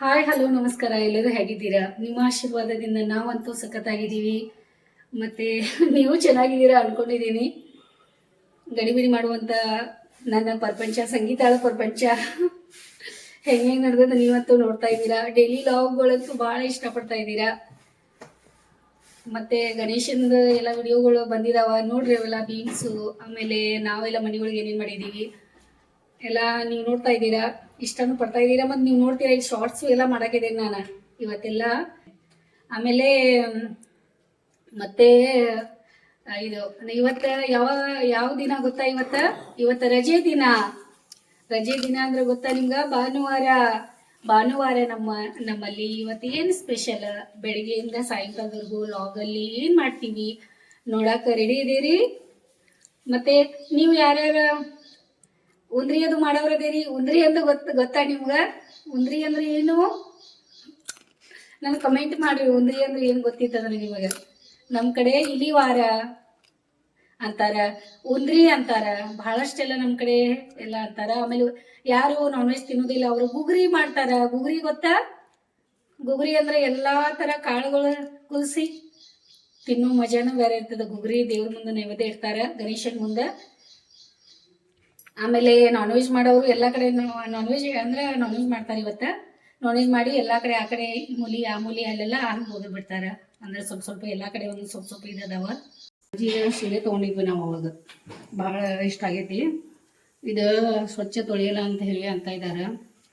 Hi hello ನಮಸ್ಕಾರ ಎಲ್ಲರೂ ಹೇಗಿದ್ದೀರಾ ನಿಮ್ಮ ಆಶೀರ್ವಾದದಿಂದ ನಾವಂತೂ ಸಖತ್ತಾಗಿದ್ದೀವಿ ಮತ್ತೆ ನೀವು ಚೆನ್ನಾಗಿದ್ದೀರಾ ಅನ್ಕೊಂಡಿದ್ದೀನಿ ಗಡಿಬಿಡಿ ಮಾಡುವಂತ ನನ್ನ ಪ್ರಪಂಚ ಸಂಗೀತಾಳ ಪ್ರಪಂಚ ಹೆಂಗೆ ನಡೆದ ನೀವಂತೂ ನೋಡ್ತಾ ಇದ್ದೀರಾ ಡೈಲಿ ಲಾಗ್ಗಳಂತೂ ಭಾಳ ಇಷ್ಟಪಡ್ತಾ ಇದ್ದೀರಾ ಮತ್ತೆ ಗಣೇಶಂದು ಎಲ್ಲ ವಿಡಿಯೋಗಳು ಬಂದಿದಾವ. ನೋಡ್ರಿ ಅವೆಲ್ಲ ಬೀಮ್ಸು ಆಮೇಲೆ ನಾವೆಲ್ಲ ಮನೆಗಳಿಗೆ ಏನೇನು ಮಾಡಿದ್ದೀವಿ ಎಲ್ಲ ನೀವು ನೋಡ್ತಾ ಇದ್ದೀರಾ? ಇಷ್ಟನ್ನು ಪಡ್ತಾ ಇದ್ದೀರಾ? ಮತ್ತು ನೀವು ನೋಡ್ತೀರಾ? ಈ ಶಾರ್ಟ್ಸು ಎಲ್ಲ ಮಾಡಾಕಿದ್ದೀನಿ ನಾನು ಇವತ್ತೆಲ್ಲ. ಆಮೇಲೆ, ಮತ್ತೆ ಇದು, ಇವತ್ತು ಯಾವ ಯಾವ ದಿನ ಗೊತ್ತಾ ಇವತ್ತ? ಇವತ್ತು ರಜೆ ದಿನ. ರಜೆ ದಿನ ಅಂದ್ರೆ ಗೊತ್ತಾ ನಿಮ್ಗೆ? ಭಾನುವಾರ. ಭಾನುವಾರ ನಮ್ಮ, ನಮ್ಮಲ್ಲಿ ಇವತ್ತು ಏನು ಸ್ಪೆಷಲ್ ಬೆಳಿಗ್ಗೆಯಿಂದ ಸಾಯಂಕಾಲದವರೆಗೂ ಲಾಗಲ್ಲಿ ಏನು ಮಾಡ್ತೀವಿ? ನೋಡಕ್ಕೆ ರೆಡಿ ಇದೀರಿ? ಮತ್ತೆ ನೀವು ಯಾರ್ಯಾರ ಉಂದ್ರಿ ಅದು ಮಾಡೋರದೇರಿ? ಉಂದ್ರಿ ಅಂದ್ರೆ ಗೊತ್ತ, ಗೊತ್ತಾ ನಿಮ್ಗೆ? ಉಂದ್ರಿ ಅಂದ್ರೆ ಏನು? ನನ್ ಕಮೆಂಟ್ ಮಾಡ್ರಿ, ಉಂದ್ರಿ ಅಂದ್ರೆ ಏನು ಗೊತ್ತಿತ್ತಂದ್ರೆ ನಿಮಗೆ? ನಮ್ಮ ಕಡೆ ಇಲಿವಾರ ಅಂತಾರ, ಉಂದ್ರಿ ಅಂತಾರ, ಬಹಳಷ್ಟೆಲ್ಲ ನಮ್ಮ ಕಡೆ ಎಲ್ಲ ಅಂತಾರ. ಆಮೇಲೆ ಯಾರು ನಾನ್ ವೆಜ್ ತಿನ್ನೋದಿಲ್ಲ, ಅವರು ಗುಗ್ರಿ ಮಾಡ್ತಾರ. ಗುಗ್ರಿ ಗೊತ್ತಾ? ಗುಗ್ರಿ ಅಂದ್ರೆ ಎಲ್ಲಾ ತರ ಕಾಳುಗಳು ಕುದಿಸಿ ತಿನ್ನೋ ಮಜಾನು ಬೇರೆ ಇರ್ತದ. ಗುಗ್ರಿ ದೇವ್ರ ಮುಂದೆ ನೈವೇದ್ಯ ಇಡ್ತಾರ, ಗಣೇಶನ ಮುಂದೆ. ಆಮೇಲೆ ನಾನ್ ವೆಜ್ ಮಾಡೋರು ಎಲ್ಲ ಕಡೆ ನಾನ್ ವೆಜ್ ಅಂದ್ರೆ ನಾನ್ ವೆಜ್ ಮಾಡ್ತಾರೆ ಇವತ್ತ. ನಾನ್ ವೆಜ್ ಮಾಡಿ ಎಲ್ಲ ಕಡೆ ಆ ಕಡೆ ಈ ಮೂಲಿ, ಆ ಮೂಲಿ ಅಲ್ಲೆಲ್ಲ ಹಂಗೆ ಹೋಗಿ ಬಿಡ್ತಾರೆ. ಅಂದ್ರೆ ಸ್ವಲ್ಪ ಸ್ವಲ್ಪ ಎಲ್ಲ ಕಡೆ ಒಂದು ಸ್ವಲ್ಪ ಸ್ವಲ್ಪ ಇದಾವ ಜೀರ ಸೀರೆ ತೊಗೊಂಡಿದ್ವಿ ನಾವು ಅವಾಗ. ಭಾಳ ಇಷ್ಟ ಆಗೈತಿ. ಇದು ಸ್ವಚ್ಛ ತೊಳೆಯಲ್ಲ ಅಂತ ಹೇಳಿ ಅಂತ ಇದ್ದಾರೆ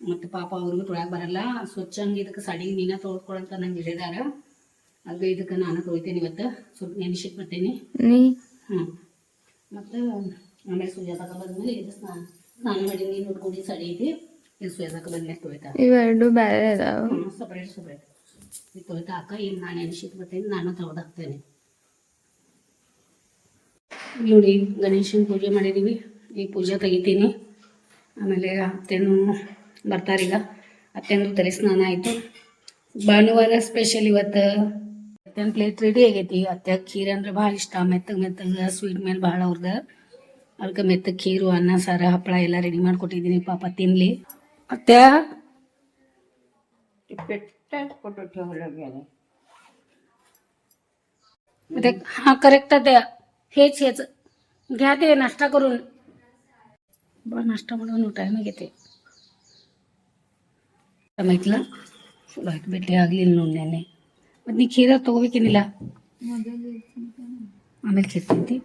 ಮತ್ತು ಪಾಪ ಅವ್ರಿಗೂ ತೊಳ್ಯಾಕ ಬರಲ್ಲ. ಸ್ವಚ್ಛ ಹಂಗೆ ಇದಕ್ಕೆ ಸಡಿ ನೀನ ತೊಳ್ಕೊಳಂತ ನಂಗೆ ಹೇಳಿದಾರ. ಅದು ಇದಕ್ಕೆ ನಾನು ತೊಳಿತೇನೆ ಇವತ್ತು. ಸ್ವಲ್ಪ ನೆನೆಸಿಟ್ಟು ಬರ್ತೇನೆ ಹ್ಞೂ ಮತ್ತು ಆಮೇಲೆ ಸುಜಾತಕ ಬಂದ್ಮೇಲೆ ಇದು ಸ್ನಾನ ಸ್ನಾನ ಮಾಡಿ ನೀನು ಉಟ್ಕೊಂಡು ಸಡಿ ಐತಿ. ಇದು ಸುಜಾತಕ ಬಂದ್ಮೇಲೆ ತೊಳಿತಾರೆ. ಇವೆರಡು ಬೇರೆ ಸಪ್ರೇಟ್ ಸಪ್ರೇಟ್ ಇದು ತೊಳಿತಾ ಹಾಕ ಈಗ ನಾನು ನೆನೆಸಿಟ್ಟು ಬರ್ತೇನೆ ನಾನು ತೊಳೆದು ಹಾಕ್ತೇನೆ. ನೋಡಿ ಗಣೇಶನ ಪೂಜೆ ಮಾಡಿದ್ದೀವಿ ಈಗ ಪೂಜೆ ತೆಗಿತೀನಿ. ಆಮೇಲೆ ಅತ್ತೆನೂ ಬರ್ತಾರೀಗ ಅತ್ತೆಂದು ತಲೆ ಸ್ನಾನ ಆಯಿತು. ಭಾನುವಾರ ಸ್ಪೆಷಲ್ ಇವತ್ತು ಅತ್ತೆನ ಪ್ಲೇಟ್ ರೆಡಿ ಆಗೈತಿ. ಅತ್ತೆ ಖೀರ್ ಅಂದ್ರೆ ಭಾಳ ಇಷ್ಟ. ಮೆತ್ತಗೆ ಮೆತ್ತಗೆ ಸ್ವೀಟ್ ಮೇಲೆ ಭಾಳ ಅವ್ರದ್ದು ಅದಕ್ಕೆ ಮೆತ್ತಗೆ ಖೀರು ಅನ್ನ ಸಾರು ಹಪ್ಪಳ ಎಲ್ಲ ರೆಡಿ ಮಾಡಿಕೊಟ್ಟಿದ್ದೀನಿ ಪಾಪ ತಿನ್ನಲಿ ಅತ್ತೆ? ಮತ್ತೆ ಹಾಂ ಕರೆಕ್ಟ್ ಅದೇ हेच हेच घ्या ते नाश्ता करून बा नाश्ता म्हणून टाइम घेते ಮಾಹಿತಿಲ್ಲ ಫುಲ್ ಆಯ್ತು ಭೇಟಿ ಆಗಲಿಲ್ಲ ನೋಡಿ ನೆನ್ನೆ ಮತ್ತು ನೀ ಖೀರ ತೊಗೋಬೇಕೇನಿಲ್ಲ ಆಮೇಲೆ ಖೀರ್ತಿಂತಿ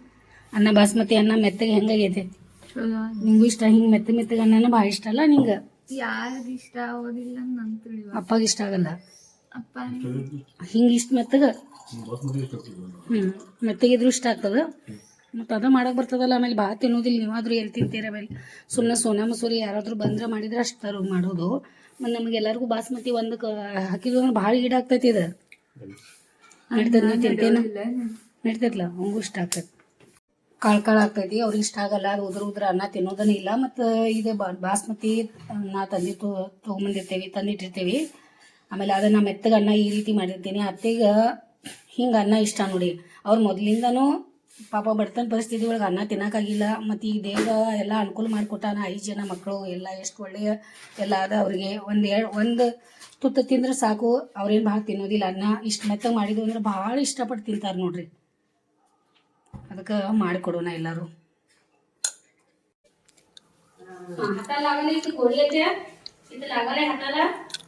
ಅನ್ನ ಬಾಸ್ಮತಿ ಅನ್ನ ಮೆತ್ತಗೆ ಹೆಂಗಾಗೈತೆ ಚಲೋ ನಿಂಗೂ ಇಷ್ಟ ಹಿಂಗೆ ಮೆತ್ತ ಮೆತ್ತಗೆ ಅನ್ನನ ಭಾಳ ಇಷ್ಟ ಅಲ್ಲ ನಿಂಗೆ ಯಾರಿಗ ಇಷ್ಟ ಆಗೋದಿಲ್ಲ ನಂಗೆ ತಿಳಿವ ಅಪ್ಪಗೆ ಇಷ್ಟ ಆಗಲ್ಲ ಅಪ್ಪ ಹಿಂಗೆ ಇಷ್ಟ ಮೆತ್ತಗ? ಹ್ಞೂ ಮೆತ್ತಗಿದ್ರು ಇಷ್ಟ ಆಗ್ತದ ಮತ್ತು ಅದು ಮಾಡಕ್ಕೆ ಬರ್ತದಲ್ಲ ಆಮೇಲೆ ಭಾಳ ತಿನ್ನೋದಿಲ್ಲ ನೀವಾದರೂ ಎಲ್ಲಿ ತಿಂತೀರ ಆಮೇಲೆ? ಸುಮ್ಮನೆ ಸೋನಾ ಮಸೂರಿ ಯಾರಾದರೂ ಬಂದ್ರೆ ಮಾಡಿದ್ರೆ ಅಷ್ಟು ತರೋ ಮಾಡೋದು. ಮತ್ತು ನಮಗೆ ಎಲ್ಲರಿಗೂ ಬಾಸ್ಮತಿ ಒಂದು ಕ ಹಾಕಿದ್ವು ಅಂದ್ರೆ ಭಾಳ ಆಗ್ತೈತಿ ಇದು. ನಡೀತದೆ ನೀವು ತಿಂತೇನು ನಡೀತೈತಲ್ಲ ಅವಂಗೂ ಇಷ್ಟ ಆಗ್ತೈತಿ. ಕಾಳು ಕಾಳು ಆಗ್ತೈತಿ ಅವ್ರಿಗೆ ಇಷ್ಟ ಆಗಲ್ಲ ಅದು ಉದ್ರ ಉದ್ರ ಅನ್ನ ತಿನ್ನೋದನ್ನ ಇಲ್ಲ. ಮತ್ತು ಇದು ಬಾ ಬಾಸ್ಮತಿ ನಾ ತಂದಿತ್ತು ತೊಗೊಂಬಂದಿರ್ತೇವೆ ತಂದಿಟ್ಟಿರ್ತೀವಿ. ಆಮೇಲೆ ಅದನ್ನು ಮೆತ್ತಗೆ ಅನ್ನ ಈ ರೀತಿ ಮಾಡಿರ್ತೀನಿ ಅತ್ತೆಗೆ ಹಿಂಗೆ ಅನ್ನ ಇಷ್ಟ ನೋಡಿ ಅವ್ರು ಮೊದಲಿಂದನೂ ಪಾಪ ಬಡತನ ಪರಿಸ್ಥಿತಿ ಒಳಗೆ ಅನ್ನ ತಿನ್ನೋಕ್ಕಾಗಿಲ್ಲ ಮತ್ತು ಈಗ ದೇವ್ರ ಎಲ್ಲ ಅನುಕೂಲ ಮಾಡಿಕೊಟ್ಟಾನ ಐದು ಜನ ಮಕ್ಕಳು ಎಲ್ಲ ಎಷ್ಟು ಒಳ್ಳೆಯ ಎಲ್ಲ ಅದ ಅವರಿಗೆ ಒಂದು ಎರಡು ಒಂದು ತುತ್ತು ತಿಂದ್ರೆ ಸಾಕು ಅವ್ರೇನು ಭಾಳ ತಿನ್ನೋದಿಲ್ಲ ಅನ್ನ ಇಷ್ಟು ಮೆತ್ತಗೆ ಮಾಡಿದ್ವು ಅಂದ್ರೆ ಭಾಳ ಇಷ್ಟಪಟ್ಟು ತಿಂತಾರೆ ನೋಡ್ರಿ ಅದಕ್ಕೆ ಮಾಡಿಕೊಡೋಣ ಎಲ್ಲರೂ हाताला लागले इथे गोळी येते इथे लागले हाताला गोळी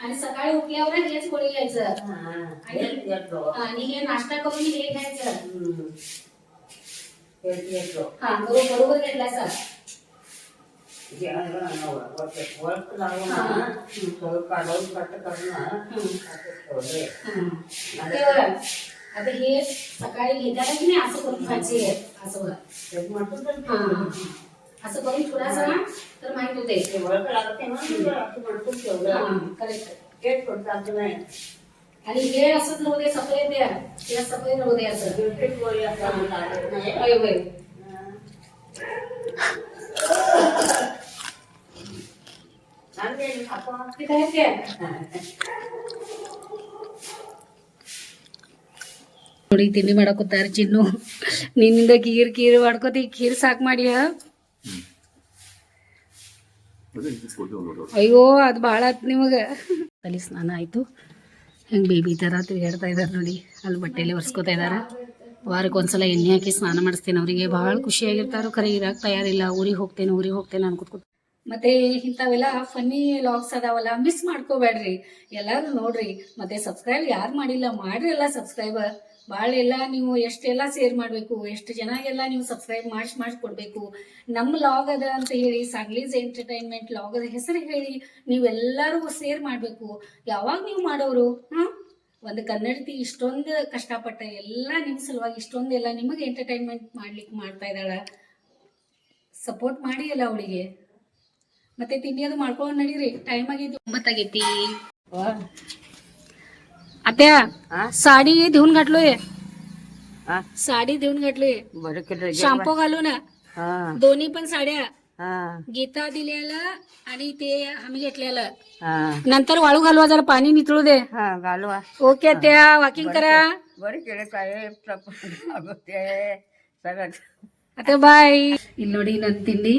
आणि सकाळी उठल्यावर हेच गोळी घ्यायचं. आणि आणि हे नाश्ता करून हे घ्यायचं. हा बरोबर बरोबर घेतला सर. आता हे सकाळी घेताना की नाही असं करून खायचे? असं बघा हा, हा. असं करून थोडासा ना तर माहित होते ते वळख लागते म्हणून जर असं भडकून ठेवलं करेक्ट तेच पडतात नाही आणि हे असंच राहू दे सफेद द्या तिला सफेद राहू दे असं तेच वळी असं लागत नाही होय होय छान केली आपण ते काय ते ನೋಡಿ ತಿಂಡಿ ಮಾಡಕೋತಾರ ಚಿನ್ನು ನಿನ್ನಿಂದ ಕೀರ್ ಕೀರ್ ಮಾಡ್ಕೋತಿ ಕೀರ್ ಸಾಕ್ ಮಾಡಿ ಅಯ್ಯೋ, ಅದು ಭಾಳ ಆಯ್ತು ನಿಮಗೆ. ತಲೆ ಸ್ನಾನ ಆಯ್ತು. ಹೆಂಗ್ ಬೇಬಿ ಥರ ತಿರುಗಾಡ್ತಾ ಇದ್ದಾರೆ ನೋಡಿ. ಅಲ್ಲಿ ಬಟ್ಟೆಲಿ ಒರೆಸ್ಕೋತಾ ಇದಾರ. ವಾರಕ್ಕೆ ಒಂದ್ಸಲ ಎಣ್ಣೆ ಹಾಕಿ ಸ್ನಾನ ಮಾಡಿಸ್ತೇನೆ. ಅವರಿಗೆ ಭಾಳ ಖುಷಿಯಾಗಿರ್ತಾರೋ ಖರೆ ಇರಾಕ್ ತಯಾರಿಲ್ಲ. ಊರಿಗೆ ಹೋಗ್ತೇನೆ ಊರಿಗೆ ಹೋಗ್ತೇನೆ ಅನ್ಕೊತ ಮತ್ತೆ ಇಂಥವೆಲ್ಲ ಫನ್ನಿ ಲಾಗ್ಸ್ ಅದಾವಲ್ಲ ಮಿಸ್ ಮಾಡ್ಕೋಬೇಡ್ರಿ. ಎಲ್ಲರೂ ನೋಡ್ರಿ. ಮತ್ತೆ ಸಬ್ಸ್ಕ್ರೈಬ್ ಯಾರು ಮಾಡಿಲ್ಲ, ಮಾಡ್ರಿ ಎಲ್ಲ ಸಬ್ಸ್ಕ್ರೈಬರ್ ಭಾಳ ಎಲ್ಲ ನೀವು ಎಷ್ಟೆಲ್ಲ ಶೇರ್ ಮಾಡಬೇಕು ಎಷ್ಟು ಜನಗೆಲ್ಲ ನೀವು ಸಬ್ಸ್ಕ್ರೈಬ್ ಮಾಡಿಸಿ ಮಾಡಿಸ್ಕೊಡ್ಬೇಕು ನಮ್ಮ ಲಾಗ್ ಅದ ಅಂತ ಹೇಳಿ ಸಾಗ್ಲೀಸ್ ಎಂಟರ್ಟೈನ್ಮೆಂಟ್ ಲಾಗ್ ಅದ ಹೆಸರು ಹೇಳಿ ನೀವೆಲ್ಲರೂ ಶೇರ್ ಮಾಡಬೇಕು. ಯಾವಾಗ ನೀವು ಮಾಡೋರು ಹಾಂ ಒಂದು ಕನ್ನಡತಿ ಇಷ್ಟೊಂದು ಕಷ್ಟಪಟ್ಟ ಎಲ್ಲ ನಿಮ್ಮ ಸಲುವಾಗಿ ಇಷ್ಟೊಂದು ಎಲ್ಲ ನಿಮಗೆ ಎಂಟರ್ಟೈನ್ಮೆಂಟ್ ಮಾಡ್ಲಿಕ್ಕೆ ಮಾಡ್ತಾ ಇದ್ದಾಳ. ಸಪೋರ್ಟ್ ಮಾಡಿ ಅಲ್ಲ ಅವಳಿಗೆ. ಮತ್ತೆ ತಿಂಡಿ ಅದು ಮಾಡ್ಕೊಂಡು ನಡೀರಿ. ಟೈಮ್ ಆಗಿದ್ದು ಒಂಬತ್ತಾಗೈತಿ ಅತ್ಯ हा साडी धुवून घातलोय हा साडी धुवून घातलोय बरं केलं शॅम्पू घालून हा दोन्ही पण साड्या हा गीता दिलेलं आणि ते आम्ही घेतलेलं हा नंतर वाळू घालवा जरा पाणी नितळू दे हा घालवा ओके त्या वॉकिंग करा बरं केलं साहेब ते सगळं आता ಬಾಯ್ ಇಲ್ಲಿ ನೋಡಿ ನನ್ನ ತಿಂಡಿ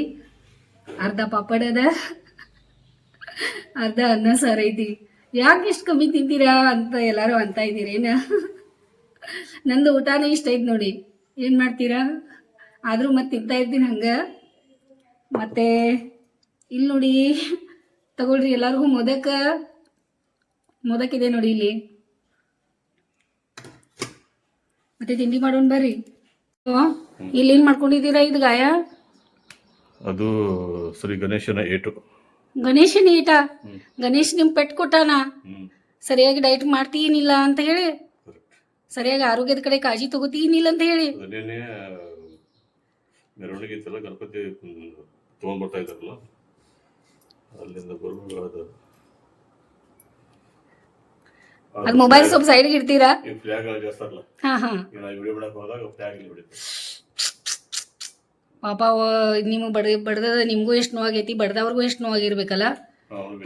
ಅರ್ಧ ಪಾಪಡ್ ಅದ ಅರ್ಧ ಅನ್ನ ಸಾರು ಐತಿ ಯಾಕೆ ಇಷ್ಟು ಕಮ್ಮಿ ತಿಂತೀರಾ ಅಂತ ಎಲ್ಲರೂ ಅಂತ ಇದ್ದೀರೇನ ನಂದು ಊಟನೇ ಇಷ್ಟ ಐತಿ ನೋಡಿ. ಏನು ಮಾಡ್ತೀರಾ? ಆದರೂ ಮತ್ತೆ ತಿಂತಾ ಇರ್ತೀನಿ ಹಂಗೆ. ಮತ್ತೆ ಇಲ್ಲಿ ನೋಡಿ, ತಗೊಳ್ರಿ ಎಲ್ಲರಿಗೂ ಮೊದಕ. ಮೊದಕಿದೆ ನೋಡಿ ಇಲ್ಲಿ. ಮತ್ತೆ ತಿಂಡಿ ಮಾಡೋಣ ಬರ್ರಿ. ಇಲ್ಲಿ ಏನ್ ಮಾಡ್ಕೊಂಡಿದ್ದೀರಾ ಇದು ಗಾಯ? ಅದು ಶ್ರೀ ಗಣೇಶನ ಏಟು. ಗಣೇಶನ ಈಟ ಗಣೇಶ್ ನಿಮ್ ಪೆಟ್ ಕೊಟ್ಟಾನ? ಸರಿಯಾಗಿ ಡೈಟ್ ಮಾಡ್ತೀನಿಲ್ಲ ಅಂತ ಹೇಳಿ. ಸರಿಯಾಗಿ ಆರೋಗ್ಯದ ಕಡೆ ಕಾಳಜಿ ತಗೋತೀನಿಲ್ಲ ಅಂತ ಹೇಳಿ. ಮೆರವಣಿಗೆ ಇತ್ತಲ್ಲ ಗಣಪತಿ ತಗೊಂಡ್ಬರ್ತಾ ಇದ್ದಾರಲ್ಲ? ಅಲ್ಲಿಂದ ಬರುವಾಗ ಅದು. ಮೊಬೈಲ್ ಸ್ವಲ್ಪ ಸೈಡ್ಗೆ ಇಡ್ತೀರಾ? ಫ್ಲಾಗ್ ಜಾಸ್ತಾರಲ್ಲ ಹಾ ಹಾ. ವಿಡಿಯೋ ಮಾಡಕ್ ಹೋದಾಗ ಫ್ಲಾಗ್ ಇಲ್ಲಿ ಪಾಪ ನಿಮ್ಗೆ ಬಡ ಬಡ್ದ ನಿಮ್ಗೂ ಎಷ್ಟು ನೋವಾಗೈತಿ ಬಡ್ದವ್ರಿಗೂ ಎಷ್ಟು ನೋವಾಗಿರ್ಬೇಕಲ್ಲ?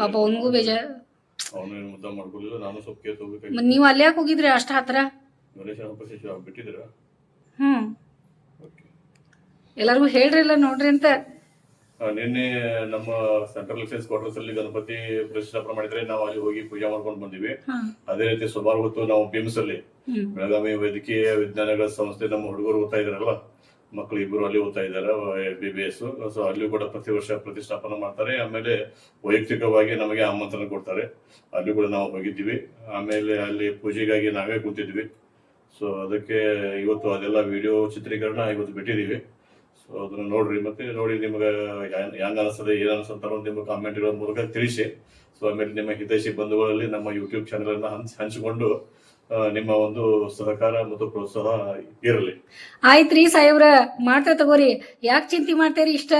ಪಾಪ ಅವನಿಗೂ ಬೇಜಾರು ಅವನು ಏನು ಮುದ್ದ ನಾನು ಸ್ವಲ್ಪ ಕೇಸ್ ಹೋಗ್ಬೇಕಾಗಿ ಮತ್ ನೀವು ಅಲ್ಲೇ ಯಾಕೆ ಹೋಗಿದ್ರಿ ಅಷ್ಟ ಹತ್ರ? ಹ್ಞೂ ಎಲ್ಲರಿಗೂ ಹೇಳ್ರಿ ಹೇಳ್ರಿಲ್ಲ ನೋಡ್ರಿ ಅಂತ. ನಿನ್ನೆ ನಮ್ಮ ಸೆಂಟ್ರಲ್ ಎಕ್ಸೈಸ್ ಕ್ವಾರ್ಟರ್ಸ್ ಅಲ್ಲಿ ಗಣಪತಿ ಪ್ರತಿಷ್ಠಾಪನೆ ಮಾಡಿದ್ರೆ ನಾವು ಅಲ್ಲಿ ಹೋಗಿ ಪೂಜೆ ಮಾಡ್ಕೊಂಡು ಬಂದಿವಿ. ಅದೇ ರೀತಿ ಸುಮಾರು ಹೊತ್ತು ನಾವು ಬಿಮ್ಸ್ ಅಲ್ಲಿ ಬೆಳಗಾವಿ ವೈದ್ಯಕೀಯ ವಿಜ್ಞಾನಗಳ ಸಂಸ್ಥೆ ನಮ್ಮ ಹುಡುಗರು ಓದ್ತಾ ಇದಾರಲ್ಲ? ಮಕ್ಕಳು ಇಬ್ಬರು ಅಲ್ಲಿ ಓದ್ತಾ ಇದ್ದಾರೆ ಬಿ ಬಿ ಎಸ್ ಸೊ ಅಲ್ಲಿಯೂ ಕೂಡ ಪ್ರತಿ ವರ್ಷ ಪ್ರತಿಷ್ಠಾಪನೆ ಮಾಡ್ತಾರೆ. ಆಮೇಲೆ ವೈಯಕ್ತಿಕವಾಗಿ ನಮಗೆ ಆಮಂತ್ರಣ ಕೊಡ್ತಾರೆ. ಅಲ್ಲಿ ಕೂಡ ನಾವು ಹೋಗಿದ್ದೀವಿ. ಆಮೇಲೆ ಅಲ್ಲಿ ಪೂಜೆಗಾಗಿ ನಾವೇ ಕೂತಿದ್ವಿ. ಸೊ ಅದಕ್ಕೆ ಇವತ್ತು ಅದೆಲ್ಲ ವಿಡಿಯೋ ಚಿತ್ರೀಕರಣ ಇವತ್ತು ಬಿಟ್ಟಿದ್ದೀವಿ. ಸೊ ಅದನ್ನ ನೋಡ್ರಿ. ಮತ್ತೆ ನೋಡಿ ನಿಮಗೆ ಹೆಂಗ ಅನಿಸ್ತದೆ, ಏನ್ ಅನಿಸ್ತಂತ ನಿಮ್ಮ ಕಾಮೆಂಟ್ ಇರೋ ಮೂಲಕ ತಿಳಿಸಿ. ಸೊ ಆಮೇಲೆ ನಿಮ್ಮ ಹಿತೈಷಿ ಬಂಧುಗಳಲ್ಲಿ ನಮ್ಮ ಯೂಟ್ಯೂಬ್ ಚಾನೆಲ್ ಅನ್ನ ಹಂಚ್, ಹಂಚಿಕೊಂಡು ನಿಮ್ಮ ಒಂದು ಸಹಕಾರ ಮತ್ತು ಪ್ರೋತ್ಸಾಹ ಇರಲಿ. ಆಯ್ತ್ರಿ ಸಾಹೇಬ್ರ ಮಾಡ್ತೇವೆ ತಗೋರಿ. ಯಾಕೆ ಚಿಂತೆ ಮಾಡ್ತೇರಿ ಇಷ್ಟ?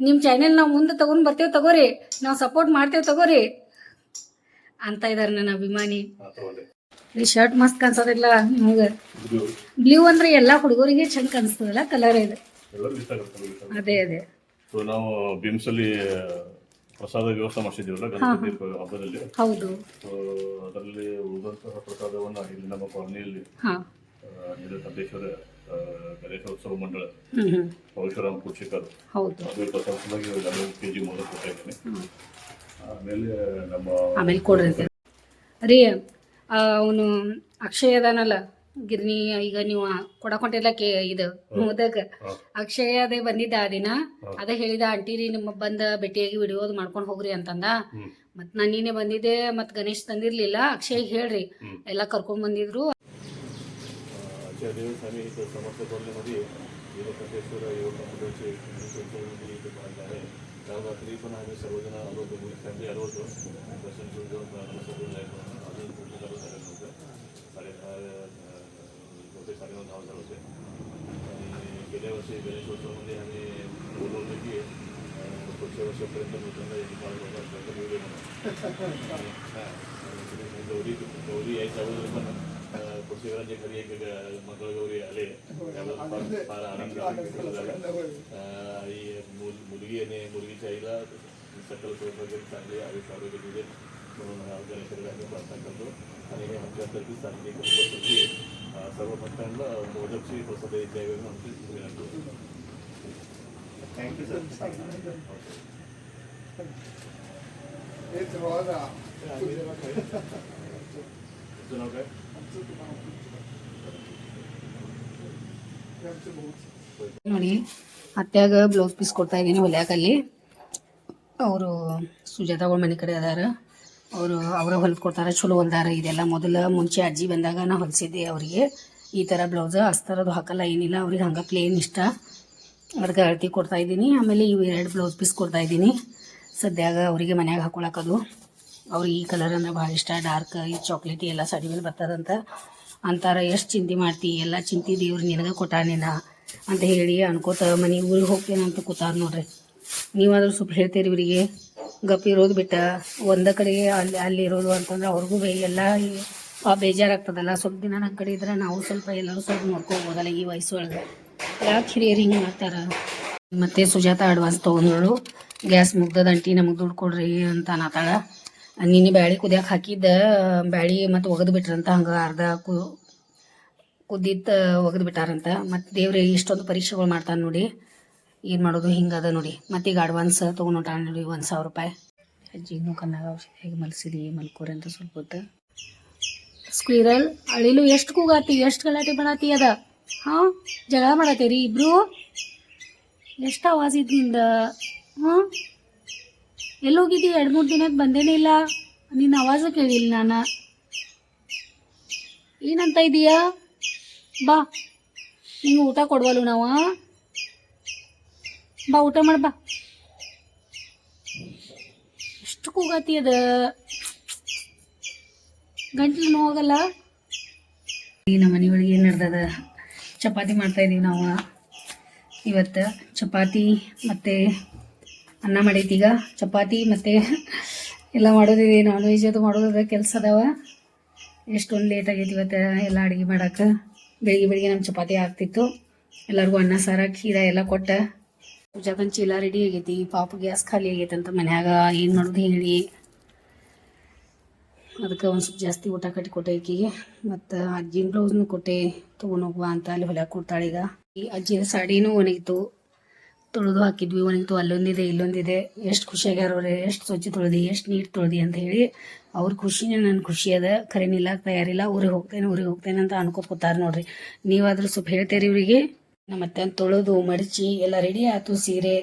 ನಿಮ್ಮ ಚಾನೆಲ್ ನಾವು ಮುಂದೆ ತಗೊಂಡ್ ಬರ್ತೇವೆ ತಗೋರಿ. ನಾವು ಸಪೋರ್ಟ್ ಮಾಡ್ತೇವೆ ತಗೋರಿ. ಅಂತ ಇದಾರೆ ನನ್ನ ಅಭಿಮಾನಿ. ಇಲ್ಲಿ ಈ ಶರ್ಟ್ ಮಸ್ತ್ ಕಾಣಿಸೋದಿಲ್ಲ ನಿಮಗೆ? ಬ್ಲೂ ಅಂದ್ರೆ ಎಲ್ಲಾ ಹುಡುಗರಿಗೆ ಚಂದ ಕಾಣಿಸ್ತದಲ್ಲ ಕಲರ್ ಇದೆ. ಅದೇ ಅದೇ. ಸೊ ನಾವು ಬಿಮ್ಸ್ ಅಲ್ಲಿ ಪ್ರಸಾದ ವ್ಯವಸ್ಥೆ ಮಾಡಿಸಿದ್ದೀವಲ್ಲ ಗಣಪತಿ ಹಬ್ಬದಲ್ಲಿ ಹೌದು. ಅದರಲ್ಲಿ ಉಳಿದಂತಹ ಪ್ರಸಾದವನ್ನ ಇಲ್ಲಿ ನಮ್ಮ ಕಾಲನಿಯಲ್ಲಿ ಆ, ಗಣೇಶೋತ್ಸವ ಮಂಡಳ ಪರಶುರಾಮ್ ಕುಚಿಕರ್ ಹೌದು. ಅದ್ರ ಪ್ರಸಾದವಾಗಿ ಕೆ ಜಿ ಮೊದಲು ಕೊಡ್ತಾ ಇದ್ದೀನಿ ಆಮೇಲೆ ನಮ್ಮ ಆಮೇಲೆ ಕೊಡ್ರಿ. ರೀ ಅವನು ಅಕ್ಷಯ್ ಅದಾನಲ್ಲ ಗಿರ್ನಿ ಈಗ ನೀವು ಕೊಡಕೊಂಡಿಲ್ಲ ಕೇ ಇದು ಮುದಕ್ ಅಕ್ಷಯ ಅದೇ ಬಂದಿದ್ದ ಆ ದಿನ ಅದೇ ಹೇಳಿದ ಆಂಟಿ ರೀ ನಿಮ್ಮ ಬಂದ ಭೇಟಿಯಾಗಿ ವಿಡಿಯೋದು ಮಾಡ್ಕೊಂಡು ಹೋಗ್ರಿ ಅಂತಂದ. ಮತ್ ನಾ ನೀನೆ ಬಂದಿದ್ದೆ ಮತ್ ಗಣೇಶ್ ತಂದಿರ್ಲಿಲ್ಲ. ಅಕ್ಷಯ್ ಹೇಳ್ರಿ ಎಲ್ಲಾ ಕರ್ಕೊಂಡ್ ಬಂದಿದ್ರು. होते साडेनऊ दहा होते आणि गेल्या वर्षी गणेशोत्सवामध्ये आम्ही बोलवलं की वर्ष वर्षापर्यंत बोलले मला हां. गौरी गौरी यायच्या अगोदर पण पृथ्वीराजे घरी एक मंगळगौरी आले त्याबद्दल फार आनंद झाला मुल मुलगी आणि मुलगीच्या आईला सकल सुख वगैरे चांगले आयुष्य आरोग्य दिले म्हणून गणेशाकडे आम्ही प्रार्थना करतो. आणि हे आमच्यातर्फे चांगली सर्व भक्तांना मोदकची प्रसाद द्यावी म्हणून आमची विनंती थँक्यू सर तुझं नाव काय ನೋಡಿ ಅತ್ಯಾಗ ಬ್ಲೌಸ್ ಪೀಸ್ ಕೊಡ್ತಾ ಇದ್ದೀನಿ ಹೊಲ್ಯಾಕಲ್ಲಿ ಅವರು ಸುಜಾತಗಳ ಮನೆ ಕಡೆ ಅದಾರ ಅವರು ಅವರು ಹೊಲ್ಕೊಡ್ತಾರೆ ಚಲೋ ಹೊಲ್ದಾರ, ಇದೆಲ್ಲ ಮೊದಲು ಮುಂಚೆ ಅಜ್ಜಿ ಬಂದಾಗ ನಾ ಹೊಲಿಸಿದ್ದೆ ಅವರಿಗೆ. ಈ ಥರ ಬ್ಲೌಸ್ ಅಸ್ತರದು ಹಾಕಲ್ಲ, ಏನಿಲ್ಲ, ಅವ್ರಿಗೆ ಹಂಗೆ ಪ್ಲೇನ್ ಇಷ್ಟ. ಅದಕ್ಕೆ ಅಳತಿ ಕೊಡ್ತಾ ಇದ್ದೀನಿ. ಆಮೇಲೆ ಇವು ಎರಡು ಬ್ಲೌಸ್ ಪೀಸ್ ಕೊಡ್ತಾ ಇದ್ದೀನಿ. ಸದ್ಯಾಗ ಅವರಿಗೆ ಮನ್ಯಾಗ ಹಾಕೊಳಕದು ಅವ್ರಿಗೆ ಈ ಕಲರ್ ಅಂದ್ರೆ ಭಾಳ ಇಷ್ಟ. ಡಾರ್ಕ್ ಈ ಚಾಕ್ಲೇಟಿ ಎಲ್ಲ ಸಾಡಿ ಮೇಲೆ ಬರ್ತದಂತ. ಅಂತಾರ, ಎಷ್ಟು ಚಿಂತೆ ಮಾಡ್ತಿ? ಎಲ್ಲ ಚಿಂತೆ ದೇವ್ರು ನಿನಗೆ ಕೊಟ್ಟಾನೇನ ಅಂತ ಹೇಳಿ ಅನ್ಕೋತ ಮನೆ ಊರಿಗೆ ಹೋಗ್ತೇನೆ ಅಂತ ಕೂತಾರ ನೋಡ್ರಿ. ನೀವಾದ್ರೂ ಸ್ವಲ್ಪ ಹೇಳ್ತೀರಿ ಇವರಿಗೆ. ಗಪ್ ಇರೋದು ಬಿಟ್ಟ. ಒಂದ ಕಡೆ ಅಲ್ಲಿ ಅಲ್ಲಿ ಇರೋದು ಅಂತಂದ್ರೆ ಅವ್ರಿಗೂ ಎಲ್ಲ ಆ ಬೇಜಾರಾಗ್ತದಲ್ಲ. ಸ್ವಲ್ಪ ದಿನ ನನ್ನ ಕಡೆ ಇದ್ರೆ ನಾವು ಸ್ವಲ್ಪ ಎಲ್ಲರೂ ಸ್ವಲ್ಪ ನೋಡ್ಕೋಬೋದಲ್ಲ ಈ ವಯಸ್ಸೊಳಗೆ ಯಾಕೆ ಹಿರಿಯರು ಹಿಂಗೆ ಮಾಡ್ತಾರೆ? ಮತ್ತೆ ಸುಜಾತ ಅಡ್ವಾನ್ಸ್ ತೊಗೊಂಡಳು ಗ್ಯಾಸ್ ಮುಗ್ದದ, ಅಂಟಿ ನಮಗೆ ದುಡ್ಡು ಕೊಡ್ರಿ ಅಂತ ಅನ್ನತಾಳ. ನಿನ್ನೆ ಬ್ಯಾಳಿ ಕುದಿಯಕ್ಕೆ ಹಾಕಿದ್ದ, ಬ್ಯಾಳಿ ಮತ್ತು ಒಗೆದು ಬಿಟ್ರಂತ ಹಂಗೆ ಅರ್ಧ ಕು ಕುದ್ದಿತ್ತು ಒಗೆದು ಬಿಟ್ಟಾರಂತ. ಮತ್ತು ದೇವ್ರಿಗೆ ಇಷ್ಟೊಂದು ಪರೀಕ್ಷೆಗಳು ಮಾಡ್ತಾನೆ ನೋಡಿ. ಏನು ಮಾಡೋದು? ಹಿಂಗದ ನೋಡಿ. ಮತ್ತೀಗ ಅಡ್ವಾನ್ಸ್ ತೊಗೊಂಡೋಟ ನೋಡಿ, ಒಂದು ಸಾವಿರ ರೂಪಾಯಿ. ಅಜ್ಜಿಗೂ ಕಣ್ಣಾಗ ಔಷಧಿ ಹೇಗೆ ಮಲ್ಸಿದಿ, ಮಲ್ಕೋರಿ ಅಂತ ಸ್ವಲ್ಪ ಹೊತ್ತು. ಸ್ಕ್ವೀರಲ್, ಅಳಿಲು ಎಷ್ಟು ಕೂಗಾತಿ, ಎಷ್ಟು ಗಲಾಟೆ ಮಾಡಾತಿ ಅದ? ಹಾಂ? ಜಗಳ ಮಾಡತ್ತೀರಿ ಇಬ್ರು? ಎಷ್ಟು ಆವಾಜ್ ಇದ್ದಿಂದ ಹಾಂ? ಎಲ್ಲೋಗಿದ್ದಿ? ಎರಡು ಮೂರು ದಿನಕ್ಕೆ ಬಂದೇನೇ ಇಲ್ಲ. ನಿನ್ನ ಆವಾಜ ಕೇಳಿಲ್ಲ ನಾನು. ಏನಂತ ಇದೀಯಾ? ಬಾ ನಿಂಗೆ ಊಟ ಕೊಡ್ವಲ್ಲು ನಾವು. ಬಾ, ಊಟ ಮಾಡ, ಬಾ. ಎಷ್ಟು ಕೂಗಾತಿ ಅದ. ಗಂಟ್ಲು ನೋವಾಗಲ್ಲ. ಈಗ ನಮ್ಮ ಮನೆಯೊಳಗೆ ಏನು ನಡ್ದದ? ಚಪಾತಿ ಮಾಡ್ತಾ ಇದ್ದೀವಿ ನಾವು. ಇವತ್ತು ಚಪಾತಿ ಮತ್ತು ಅನ್ನ ಮಾಡೈತಿ ಈಗ. ಚಪಾತಿ ಮತ್ತು ಎಲ್ಲ ಮಾಡೋದಿದೆ ನಾನ್ ವೆಜ್ ಅದು ಮಾಡೋದ ಕೆಲಸ ಅದಾವ. ಎಷ್ಟೊಂದು ಲೇಟ್ ಆಗೈತಿ ಇವತ್ತು ಎಲ್ಲ ಅಡುಗೆ ಮಾಡೋಕೆ. ಬೆಳಿಗ್ಗೆ ಬೆಳಿಗ್ಗೆ ನಮ್ಮ ಚಪಾತಿ ಆಗ್ತಿತ್ತು. ಎಲ್ಲರಿಗೂ ಅನ್ನ, ಸಾರ, ಖೀರ ಎಲ್ಲ ಕೊಟ್ಟ. ಪೂಜಾಕನ್ ಚೀಲ ರೆಡಿ ಆಗೈತಿ, ಪಾಪ ಗ್ಯಾಸ್ ಖಾಲಿ ಆಗೈತೆ ಅಂತ ಮನ್ಯಾಗ ಏನು ಮಾಡೋದು ಹೇಳಿ. ಅದಕ್ಕೆ ಒಂದು ಸ್ವಲ್ಪ ಜಾಸ್ತಿ ಊಟ ಕಟ್ಟಿ ಕೊಟ್ಟೆ ಈಕಿಗೆ. ಮತ್ತು ಅಜ್ಜಿನ ಬ್ಲೌಸ್ನು ಕೊಟ್ಟೆ ಹೋಗುವ ಅಂತ ಅಲ್ಲಿ ಹೊಲ್ಯಾಕ ಕೊಡ್ತಾಳೆ ಈಗ. ಈ ಅಜ್ಜಿನ ಸಾಡಿನೂ ಒಣಗಿತು. ತೊಳೆದು ಹಾಕಿದ್ವಿ, ಒಣಗಿತು. ಅಲ್ಲೊಂದಿದೆ, ಇಲ್ಲೊಂದಿದೆ. ಎಷ್ಟು ಖುಷಿ ಆಗ್ಯಾರ ಅವ್ರೆ, ಎಷ್ಟು ಸ್ವಚ್ಛ ತೊಳೆದು, ಎಷ್ಟು ನೀರು ತೊಳೆದು ಅಂತ ಹೇಳಿ ಅವ್ರ ಖುಷಿನೇ ನನ್ನ ಖುಷಿ ಅದ. ಖರೆ ತಯಾರಿಲ್ಲ, ಊರಿಗೆ ಹೋಗ್ತೇನೆ ಊರಿಗೆ ಹೋಗ್ತೇನೆ ಅಂತ ಅನ್ಕೋತ ಕೂತಾರೆ ನೋಡ್ರಿ. ನೀವಾದ್ರೂ ಸ್ವಲ್ಪ ಹೇಳ್ತೇರಿ ಇವರಿಗೆ. ನಮ್ಮ ಅತ್ತೆ ತೊಳೆದು ಮಡಚಿ ಎಲ್ಲ ರೆಡಿ ಆಯ್ತು ಸೀರೆ.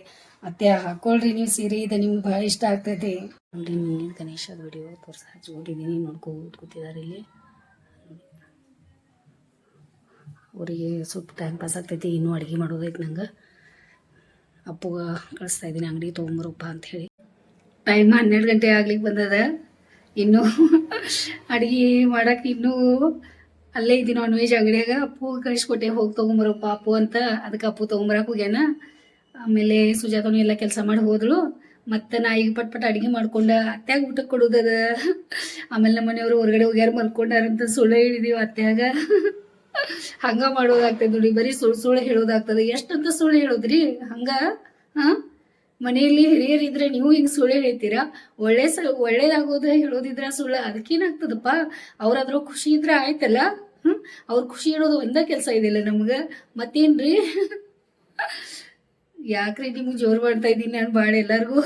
ಅತ್ತೆ ಹಾಕೊಳ್ರಿ ನೀವು ಸೀರೆ, ಇದೆ ನಿಮ್ಗೆ ಭಾಳ ಇಷ್ಟ ಆಗ್ತೈತಿ. ನೋಡ್ರಿ ನಿನ್ನೆ ಗಣೇಶದ ವಿಡಿಯೋ ತೋರ್ಸ ಹಚ್ಕೊಂಡಿದ್ದೀನಿ ನೋಡ್ಕೊಂಡು ಕೂತಿದ್ದಾರೆ ಇಲ್ಲಿ. ಅವರಿಗೆ ಸ್ವಲ್ಪ ಟೈಮ್ ಪಾಸ್ ಆಗ್ತೈತಿ, ಇನ್ನೂ ಅಡುಗೆ ಮಾಡೋದೈತೆ ನಂಗೆ. ಅಪ್ಪಗ ಕಳಿಸ್ತಾ ಇದ್ದೀನಿ, ಅಂಗಡಿ ತೊಗೊಂಬರಪ್ಪ ಅಂತ ಹೇಳಿ. ಟೈಮ್ ಹನ್ನೆರಡು ಗಂಟೆ ಆಗ್ಲಿಕ್ಕೆ ಬಂದದ. ಇನ್ನೂ ಅಡುಗೆ ಮಾಡಕ್ಕೆ ಇನ್ನೂ ಅಲ್ಲೇ ಇದ್ದೀನಿ ನಾನ್ ವೆಜ್ ಅಂಗಡಿಯಾಗ. ಅಪ್ಪು ಕಳಿಸ್ಕೊಟ್ಟೆ, ಹೋಗಿ ತೊಗೊಂಬರಪ್ಪ ಅಪ್ಪು ಅಂತ. ಅದಕ್ಕೆ ಅಪ್ಪು ತೊಗೊಂಬರಕ್ಕೆ ಹೋಗ್ಯಾನ. ಆಮೇಲೆ ಸುಜಾತನು ಎಲ್ಲ ಕೆಲಸ ಮಾಡಿ ಹೋದಳು ಮತ್ತೆ ನಾ ಈಗ ಪಟ್ ಪಟ್ ಅಡುಗೆ ಮಾಡ್ಕೊಂಡ, ಅತ್ಯಾಗ ಊಟಕ್ಕೆ ಕೊಡೋದದ ಆಮೇಲೆ ನಮ್ಮ ಮನೆಯವರು ಹೊರಗಡೆ ಹೋಗ್ಯಾರ ಮಲ್ಕೊಂಡಾರಂತ ಸುಳ್ಳು ಹೇಳಿದೀವಿ ಅತ್ಯಾಗ. ಹಂಗ ಮಾಡೋದಾಗ್ತದೆ ನೋಡಿ, ಬರೀ ಸುಳ್ಳು ಸುಳ್ಳು ಹೇಳೋದಾಗ್ತದೆ. ಎಷ್ಟಂತ ಸುಳ್ಳು ಹೇಳೋದ್ರಿ? ಹಂಗ? ಹಾ? ಮನೆಯಲ್ಲಿ ಹಿರಿಯರಿದ್ರೆ ನೀವು ಹಿಂಗೆ ಸುಳ್ಳು ಹೇಳ್ತೀರಾ? ಒಳ್ಳೆ ಸ ಒಳ್ಳೇದಾಗೋದು ಹೇಳೋದಿದ್ರ ಸುಳ್ಳು ಅದಕ್ಕೇನಾಗ್ತದಪ್ಪ? ಅವ್ರಾದ್ರೂ ಖುಷಿ ಇದ್ರೆ ಆಯ್ತಲ್ಲ? ಹ್ಞೂ ಅವ್ರ ಖುಷಿ ಇಡೋದು ಒಂದೇ ಕೆಲಸ ಇದೆಯಲ್ಲ ನಮ್ಗೆ? ಮತ್ತೇನ್ರಿ? ಯಾಕ್ರಿ ನಿಮ್ಗೆ ಜೋರು ಮಾಡ್ತಾ ಇದ್ದೀನಿ ನಾನು ಭಾಳ ಎಲ್ಲರಿಗೂ?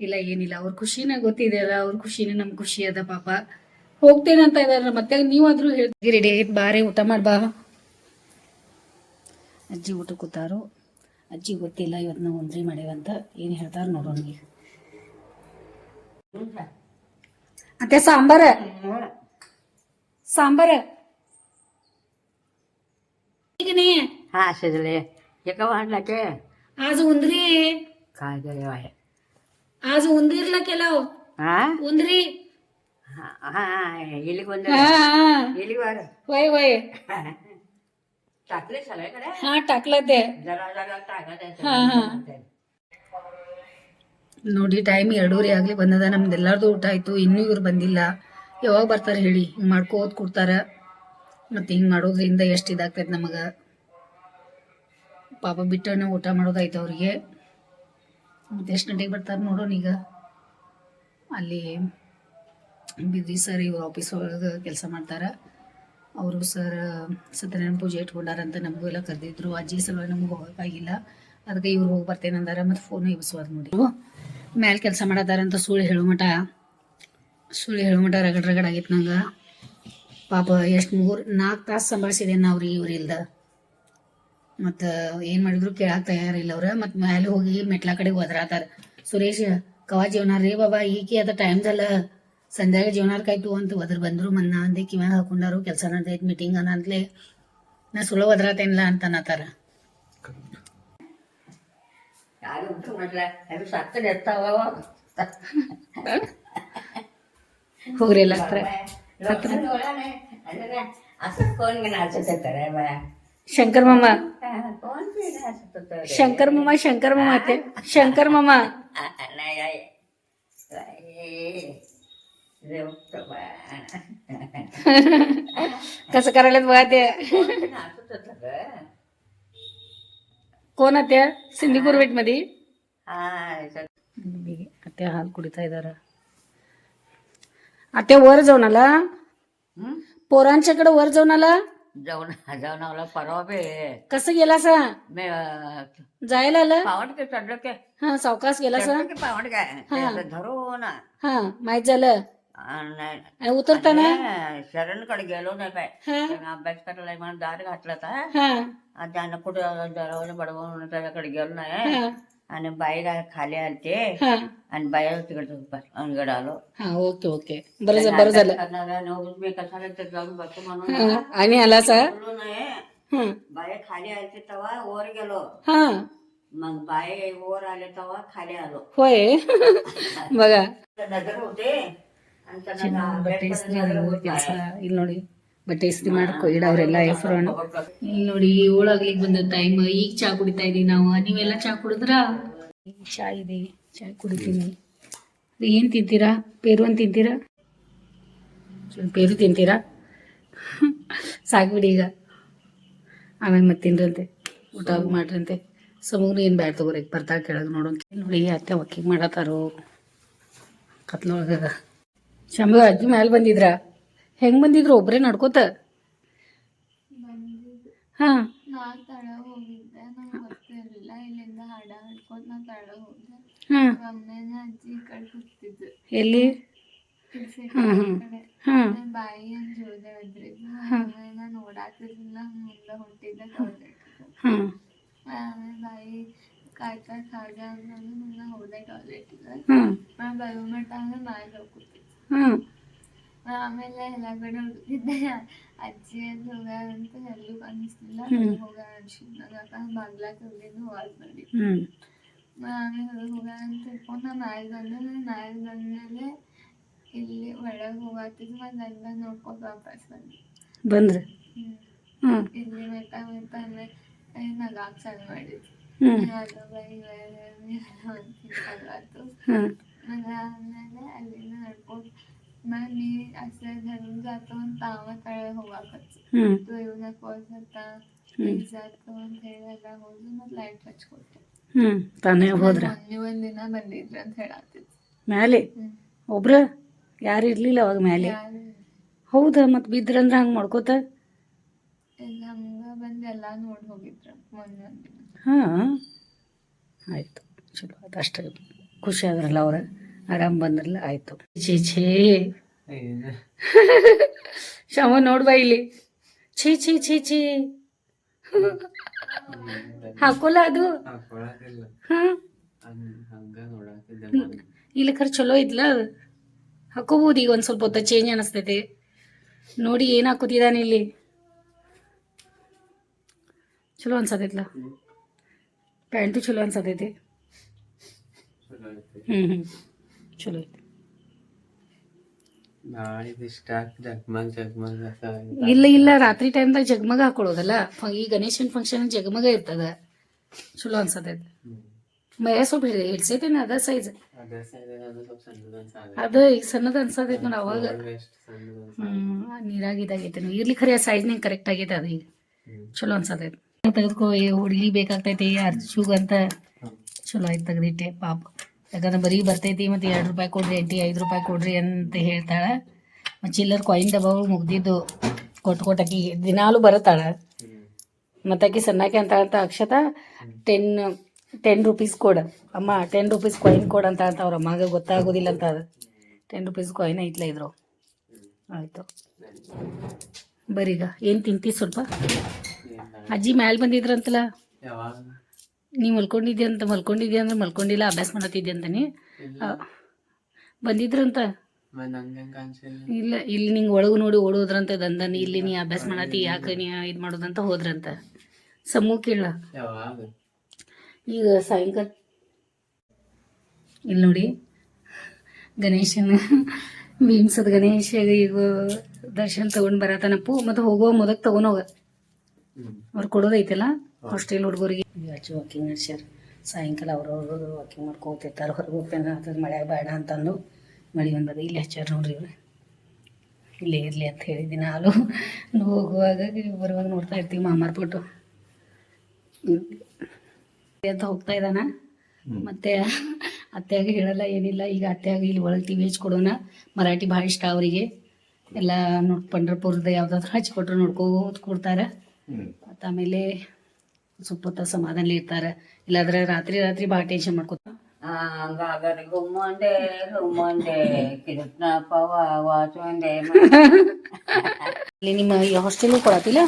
ಇಲ್ಲ ಏನಿಲ್ಲ. ಅವ್ರ ಖುಷಿನ ಗೊತ್ತಿದೆಯಲ್ಲ ಅವ್ರ ಖುಷಿನೇ ನಮ್ ಖುಷಿ ಅದ ಪಾಪ. ಹೋಗ್ತೇನೆ ಅಂತ ಇದಾರೆ ಮತ್ತೆ ನೀವಾದ್ರೂ ಹೇಳ್ತೀರಿ ರೆಡಿ ಬಾರಿ ಊಟ ಮಾಡ್ಬಾ. ಅಜ್ಜಿ ಊಟ ಕೂತಾರು. ಅಜ್ಜಿ ಗೊತ್ತಿಲ್ಲ ಇವತ್ತು ನಾವು ಒಂದ್ರಿ ಮಾಡೇವಂತ ಏನು ಹೇಳ್ತಾರ ನೋಡೋಣ ಈಗ ಅತ್ತೆ ಸಾಂಬಾರ ಸಾಂಬಾರ ಈಗ ನೀ हा शिजले एका वाढला के आज उंदरी काय गरे वाय आज उंदीरला केला हा उंदरी हा हा इली कोण हा हा. इली वार होय होय टाकले सगळ्याकडे हा टाकलं ते जरा जरा टाका हा, हा. ನೋಡಿ ಟೈಮ್ ಎರಡೂವರೆ ಆಗಲಿ ಬಂದದ ನಮ್ದು ಎಲ್ಲಾರ್ದು ಊಟ ಆಯಿತು ಇನ್ನೂ ಇವ್ರು ಬಂದಿಲ್ಲ ಯಾವಾಗ ಬರ್ತಾರೆ ಹೇಳಿ ಹಿಂಗೆ ಮಾಡ್ಕೋತ ಕೊಡ್ತಾರ ಮತ್ತು ಹಿಂಗೆ ಮಾಡೋದ್ರಿಂದ ಎಷ್ಟು ಇದಾಗ್ತೈತೆ ನಮಗೆ ಪಾಪ ಬಿಟ್ಟನ ಊಟ ಮಾಡೋದಾಯ್ತು ಅವ್ರಿಗೆ ಮತ್ತು ಎಷ್ಟು ಗಂಟೆಗೆ ಬರ್ತಾರೆ ನೋಡೋಣ ಈಗ ಅಲ್ಲಿ ಬಿದ್ರಿ ಸರ್ ಇವ್ರು ಆಫೀಸ್ ಒಳಗೆ ಕೆಲಸ ಮಾಡ್ತಾರೆ ಅವರು ಸರ್ ಸತ್ಯನಾರಾಯಣ ಪೂಜೆ ಇಟ್ಕೊಂಡಾರಂತ ನಮಗೂ ಎಲ್ಲ ಕರೆದಿದ್ರು. ಅಜ್ಜಿ ಸಲುವಾಗಿ ನಮ್ಗೆ ಹೋಗೋಕ್ಕಾಗಿಲ್ಲ. ಅದಕ್ಕೆ ಇವ್ರು ಹೋಗಿ ಬರ್ತೇನೆ ಅಂದಾರ. ಮತ್ತು ಫೋನ್ ಎಬ್ಸುವಾದ ನೋಡಿ. ಮ್ಯಾಲೆ ಕೆಲಸ ಮಾಡತ್ತಾರಂತ ಸುಳ್ಳು ಹೇಳೋ ಮಠ ಸುಳ್ಳು ಹೇಳೋ ರಗಡ್ ರಗಡ್ ಆಗೈತೆ ನಂಗೆ. ಪಾಪ ಎಷ್ಟು ಮೂರು ನಾಲ್ಕು ತಾಸು ಸಂಭಾಳಿಸಿದೆ ಅವ್ರಿಗೆ ಇವ್ರಿಲ್ದ ಮತ್ತು ಏನು ಮಾಡಿದ್ರು ಕೇಳಕ್ಕೆ ತಯಾರಿಲ್ಲ ಅವ್ರು. ಮತ್ತು ಮ್ಯಾಲೆ ಹೋಗಿ ಮೆಟ್ಲ ಕಡೆ ಒದರಾತಾರ. ಸುರೇಶ್ ಕವಾ ಜೀವನ ರೀ ಬಾಬಾ, ಈಕೆ ಅದ ಟೈಮ್ದಲ್ಲ ಸಂಧ್ಯಾಗ ಜೀವನಾರ್ಕಾಯ್ತು ಅಂತ ಒದ್ರ ಬಂದ್ರು ಮನ್ನ ಅಂದೆ ಕಿವ್ಯಾಗ ಹಾಕೊಂಡಾರು ಕೆಲಸ ನಡ್ದೈತೆ ಮೀಟಿಂಗ್ ಅನ್ನಂತ್ಲೆ ನಾ ಸುಳ್ಳು ಒದರಾತೇನಿಲ್ಲ ಅಂತ ಅನ್ನತಾರ ಯಾರು ಊಟ ಮಾಡಲ್ಲ ಅದು ಸತ್ತದ ಇರ್ತಾವ ಹೋಗ್ರಿ ಎಲ್ಲ ಹತ್ರ ಅಸಲ್ ಫೋನ್ಗೆ ಹಚ್ಚುತ್ತಾರೆ ಶಂಕರ್ ಮಾಮ ಫೋನ್ ಹಚ್ಚುತ್ತಾರೆ ಶಂಕರ್ ಮಾಮ ಶಂಕರ್ ಮಾಮ ಅತ್ತೆ ಶಂಕರ್ ಮಾಮ कसं करायला बघा ते. कोण आत्या सिंधी कुर्वेटमध्ये आत्या हाल कुडिता इदाರ आत्या वर जाऊन आला. पोरांच्याकडे वर जाऊन आला. जाऊन जाऊन आला परवा बे. कसं गेला सा? जायला आलं? पावड के चढलो के हा सावकाश गेला सा? पावड काय? धरून. हा माहीत झालं. नाही उतरताना? शरणकडे गेलो नाही बाय अभ्यास करायला म्हणून दार घातला होता त्यानं कुठं दरावर बडवा त्याच्याकडे गेलो नाही आणि बाई खाली आलते. आणि बाई तिकडे अंगड आलो. Okay okay. बरं बरं झालं. मी कसा जाऊन बसतो म्हणून आणि आला नाही. बाई खाली आलते तेव्हा वर गेलो. मग बाई वर आले तेव्हा खाली आलो. होय. बघा. नजर होते. ಬಟ್ಟೆ ಇಸ್ತ್ರಿ ಕೆಲಸ ಇಲ್ಲಿ ನೋಡಿ ಬಟ್ಟೆ ಇಸ್ತ್ರಿ ಮಾಡ್ಕೊ ಇಡವ್ರೆಲ್ಲ ಎಫ್ರೋನ್ ಇಲ್ಲಿ ನೋಡಿ ಏಳಾಗ್ಲಿಕ್ಕೆ ಬಂದ ಟೈಮ್ ಈಗ ಚಾ ಕುಡಿತಾ ಇದೀವಿ ನಾವು. ನೀವೆಲ್ಲ ಚಾ ಕುಡಿದ್ರ? ಚಾ ಇದೆ. ಚಾ ಕುಡಿತೀನಿ. ಅದು ಏನು ತಿಂತೀರಾ? ಪೇರು ಅಂತ ತಿಂತೀರಾ? ಸ್ವಲ್ಪ ಪೇರು ತಿಂತೀರಾ? ಸಾಕ್ಬಿಡಿ ಈಗ. ಆಮೇಲೆ ಮತ್ತೆ ತಿನ್ರಂತೆ ಊಟ ಮಾಡ್ರಂತೆ. ಸಮಗ್ರ ಏನು ಬ್ಯಾಡ ತಗೋರಿ ಬರ್ತಾ ಕೇಳೋದು ನೋಡೋಣ ನೋಡಿ ಅತ್ತೆ ಒಕ್ಕಿಗೆ ಮಾಡತ್ತಾರೋ. ಕತ್ಲೊಳಗ ಶಂಭು ಅಜ್ಜಿ ಮ್ಯಾಲೆ ಬಂದಿದ್ರ? ಹೆಂಗ್ ಬಂದಿದ್ರು? ಒಬ್ರೇ ನಡ್ಕೋತ? ಹಾ. ನಾ ತಳ ಹೋಗಿದ್ದೆ. ನಂಗೆ ಗೊತ್ತಿರಲಿಲ್ಲ ಇಲ್ಲಿಂದ ಹಾಡ ಹಾಡ್ಕೊತ ನಾ ತಳ ಹೋದೆ. ಹಾ. ಅಜ್ಜಿ ಈ ಕಡೆ ಕೂತಿದ್ದು ಎಲ್ಲಿ? ಹ್ಮ್ ಹ್ಮ್ ಕಡೆ. ಬಾಯಿ ಅಂತ ಜೋದೆ ಅದ್ರಿದ್ದು ಆಮೇಲೆ ನಾನು ನೋಡಾತಿರ್ಲಿಲ್ಲ ಮುಂದೆ ಹೊಂಟಿದ್ದೆ ಹಾ. ಆಮೇಲೆ ಬಾಯಿ ಕಾಯ್ತಾ ಕಾಗ ಅಂದ್ರೆ ನನ್ನ ಹೋದೆ ಟಾಯ್ಲೆಟ್ ಹಾ. ನಾ ಬರೋ ಮಟ್ಟ ಅಂದ್ರೆ ಹೋಗ್ತಿದ್ದೆ ಹಾ ಆಮೇಲೆ ಎಲ್ಲ ಕಡೆ ಹುಡುಕಿದ್ದೆ ಅಜ್ಜಿ ಅಲ್ಲಿ ಎಲ್ಲೂ ಕಾಣಿಸ್ಲಿಲ್ಲ. ಹೋಗ ಅನ್ಸಿದ್ ನಂಗೆ ಬಾಗ್ಲ ತೆಗ್ದಿದ್ದು ವಾಲ್ ಮಾಡಿ ಆಮೇಲೆ ಹೊರಗೆ ಹೋಗ್ಯಾರ ಅಂತ ತಿಳ್ಕೊಂಡು ನಾ ಮ್ಯಾಲೆ ಬಂದೆ ನಾನು ಮ್ಯಾಲೆ ಬಂದ್ಮೇಲೆ ಇಲ್ಲಿ ಒಳಗೆ ಹೋಗಾತಿದ್ದು ಮತ್ತೆ ಎಲ್ಲ ನೋಡ್ಕೊಂಡು ವಾಪಸ್ ಬಂದೆ ಬಂದ್ರಿ? ಇಲ್ಲಿ ಮೆತ್ತ ಮೆತ್ತ ಅಂದ್ರೆ ನಗಾಕ್ ಚಾಲು ಮಾಡಿದ್ವಿ ಅದು ಬೈ ಅಂತಿತ್ತು ಮನೆ ಅಲ್ಲಿಂದ ನಡ್ಕೊಂಡು ಮನೆ ಅಷ್ಟೇ ಧरून ಜಾತು ಅಂತ ಅವ ಕಡೆ ಹೋಗಾಕಚ್ಚ ಇವನ ಕಾಲ್ಸ್ ಅಂತ ಈಗ ಹೋಗಿ ಮತ್ತೆ ಲೈಟ್ ಹಚ್ಕೊಟ್ಟು ಹ್ಞೂ ತಾನೇ ಹೋದ್ರ ನೀವು ಒಂದು ದಿನ ಬಂದಿದ್ರು ಅಂತ ಹೇಳತ್ತಿತ್ತು ಮ್ಯಾಲೆ ಒಬ್ರ ಯಾರು ಇರ್ಲಿಲ್ಲ ಅವಾಗ ಮ್ಯಾಲೆ ಹೌದಾ ಮತ್ತೆ ಬಿದ್ರಂದ್ರೆ ಹಂಗೆ ಮಾಡ್ಕೋತ ಎಲ್ಲ ಹಂಗೆ ಬಂದು ನೋಡಿ ಹೋಗಿದ್ರು ಮೊನ್ನೆ ಹಾಂ ಆಯಿತು ಚಲೋ ಅದು ಅಷ್ಟೇ ಖುಷಿ ಆದ್ರಲ್ಲ ಅವ್ರ. ಆರಾಮ್ ಬಂದ್ರಲ್ಲ ಆಯ್ತು. ಛೇ ಛೇ. ಶಮ ನೋಡ್ಬಾ ಇಲ್ಲಿ. ಛೀ ಛೀ ಛೀ ಛೀ. ಹಾಕೋಲ್ಲ ಅದು? ಇಲ್ಲ ಖರ್ ಚಲೋ ಇದ್ಲ ಅದು. ಹಾಕೋಬಹುದು ಈಗ ಒಂದ್ ಸ್ವಲ್ಪ ಹೊತ್ತ ಚೇಂಜ್ ಅನಿಸ್ತೈತಿ. ನೋಡಿ ಏನ್ ಹಾಕೋತಿದಾನೆ ಇಲ್ಲಿ. ಚಲೋ ಅನ್ಸತೈತ್ಲ. ಪ್ಯಾಂಟು ಚಲೋ ಅನ್ಸತೈತಿ. ಹ್ಮ್ ಹ್ಞೂ ಚಲೋ ಐತಿ. ಇಲ್ಲ ಇಲ್ಲ ರಾತ್ರಿ ಟೈಮ್ದಾಗ ಜಗಮಗ ಹಾಕೊಳ್ಳೋದಲ್ಲ ಈ ಗಣೇಶನ್ ಫಂಕ್ಷನ್ ಜಗಮಗ ಇರ್ತದ. ಚಲೋ ಅನ್ಸತೈತಿ. ಮಯ ಸ್ವಲ್ಪ ಹಿಡ್ಸೈತೇನೆ ಅದ ಸೈಜ್ ಅದ ಈಗ ಸಣ್ಣದ ಅನ್ಸತೈತಿ ನೋಡಿ ಅವಾಗ. ಹ್ಮ್ ನೀರಾಗ ಇದಾಗೈತೆ ಇರ್ಲಿ ಖರೆ ನಿಂಗೆ ಕರೆಕ್ಟ್ ಆಗೈತೆ ಅದು ಈಗ. ಚಲೋ ಅನ್ಸತೈತಿ. ತೆಗೆದುಕೋ ಹುಡುಗಿ ಬೇಕಾಗ್ತೈತಿ ಅರ್ಚುಗ್ ಅಂತ. ಚಲೋ ಆಯ್ತು ತೆಗ್ದಿಟ್ಟೆ ಪಾಪ. ಯಾಕಂದ್ರೆ ಬರೀ ಬರ್ತೈತಿ ಮತ್ತು ಎರಡು ರೂಪಾಯಿ ಕೊಡ್ರಿ ಆಂಟಿ ಐದು ರೂಪಾಯಿ ಕೊಡ್ರಿ ಅಂತ ಹೇಳ್ತಾಳೆ. ಮತ್ತು ಚಿಲ್ಲರ್ ಕಾಯಿನ್ ಡಬ್ಬಗಳು ಮುಗ್ದಿದ್ದು ಕೊಟ್ಟು ಕೊಟ್ಟಕಿ ದಿನಾಲು ಬರುತ್ತಾಳೆ. ಮತ್ತೆ ಆಕಿ ಸಣ್ಣಾಕಿ ಅಂತ ಅಂತ ಅಕ್ಷತ ಟೆನ್ ಟೆನ್ ರುಪೀಸ್ ಕೊಡು. ಅಮ್ಮ ಟೆನ್ ರುಪೀಸ್ ಕಾಯಿನ್ ಕೊಡು ಅಂತ ಅಂತ ಅವ್ರ ಅಮ್ಮಗೆ ಗೊತ್ತಾಗೋದಿಲ್ಲ ಅಂತ ಅದು. ಟೆನ್ ರುಪೀಸ್ ಕಾಯಿನ್ ಐತ್ಲ ಇದ್ರು. ಆಯಿತು. ಬರೀಗ, ಏನು ತಿಂತಿ ಸ್ವಲ್ಪ? ಅಜ್ಜಿ ಮ್ಯಾಲೆ ಬಂದಿದ್ರಂತಲ್ಲ ನೀ ಮಲ್ಕೊಂಡಿದ್ದೆ ಅಂತ ಮಲ್ಕೊಂಡಿದ್ದೆ ಅಂದ್ರೆ ಮಲ್ಕೊಂಡಿಲ್ಲ ಅಭ್ಯಾಸ ಮಾಡತ್ತಿದ್ದೆ ಅಂತಾನೆ? ಬಂದಿದ್ರಂತ? ಇಲ್ಲ ಇಲ್ಲಿ ನಿಂಗೆ ಒಳಗೆ ನೋಡಿ ಓಡೋದ್ರಂತ ದಂದನ್ ಇಲ್ಲಿ ನೀ ಅಭ್ಯಾಸ ಮಾಡತ್ತಿ ಯಾಕೆ ನೀ ಇದು ಮಾಡೋದಂತ ಹೋದ್ರಂತ. ಸಮೂಹ ಕೇಳ. ಈಗ ಸಾಯಂಕಾಲ. ಇಲ್ಲಿ ನೋಡಿ ಗಣೇಶನ ಭೀಮ್ಸದ ಗಣೇಶ ಈಗ ದರ್ಶನ ತಗೊಂಡು ಬರತನಪ್ಪು ಮತ್ತು ಹೋಗುವ ಮೊದಲು ತಗೊಂಡೋಗ ಅವ್ರು ಕೊಡೋದೈತಲ್ಲ ಹಾಸ್ಟೆಲ್ ಹುಡುಗರಿಗೆ. ಹಚ್ಚಿ ವಾಕಿಂಗ್ ನಡೆಸ್ಯಾರ ಸಾಯಂಕಾಲ ಅವ್ರವ್ರು ವಾಕಿಂಗ್ ಮಾಡ್ಕೋತಿರ್ತಾರೆ. ಹೊರಗೆ ಹೋಗ್ತೇನೆ ಅಂತಂದು ಮಳೆ ಬೇಡ ಅಂತಂದು ಮಳೆ ಬಂದದ. ಇಲ್ಲಿ ಹಚ್ಚಾರ ನೋಡ್ರಿ ಇವ್ರು. ಇಲ್ಲೇ ಇರಲಿ ಅಂತ ಹೇಳಿದ್ದೀನಿ ಹಾಲು. ಹೋಗುವಾಗ ಬರುವಾಗ ನೋಡ್ತಾ ಇರ್ತೀವಿ ಮಾಮಾರ್ ಫೋಟೋ ಅಂತ ಹೋಗ್ತಾ ಇದ್ದಾನ. ಮತ್ತೆ ಅತ್ತೆಯಾಗ ಹೇಳಲ್ಲ ಏನಿಲ್ಲ. ಈಗ ಅತ್ತೆಯಾಗ ಇಲ್ಲಿ ಒಳಗೆ ಟಿವಿ ಹಚ್ಕೊಡೋಣ ಮರಾಠಿ ಭಾಳ ಇಷ್ಟ ಅವರಿಗೆ. ಎಲ್ಲ ನೋಡ್ ಪಂಡ್ರಪುರದ ಯಾವ್ದಾದ್ರು ಹಚ್ಕೊಟ್ರು ನೋಡ್ಕೋತ ಕೊಡ್ತಾರೆ. ಮತ್ತು ಆಮೇಲೆ ಸ್ವಲ್ಪ ಹೊತ್ತ ಸಮಾಧಾನ ಇರ್ತಾರೆ. ಇಲ್ಲಾದ್ರೆ ರಾತ್ರಿ ರಾತ್ರಿ ಭಾಳ ಟೆನ್ಷನ್ ಮಾಡ್ಕೊತ ಗಗನ ಗುಮ್ಮಂಡೆ ಗುಮ್ಮಂಡೆ ಕೃಷ್ಣ ಪವ ವಾಚುಂಡೆ ಅಲ್ಲಿ ನಿಮ್ಮ ಹಾಸ್ಟೆಲ್ ಕೊಡತ್ತಿಲ್ಲ?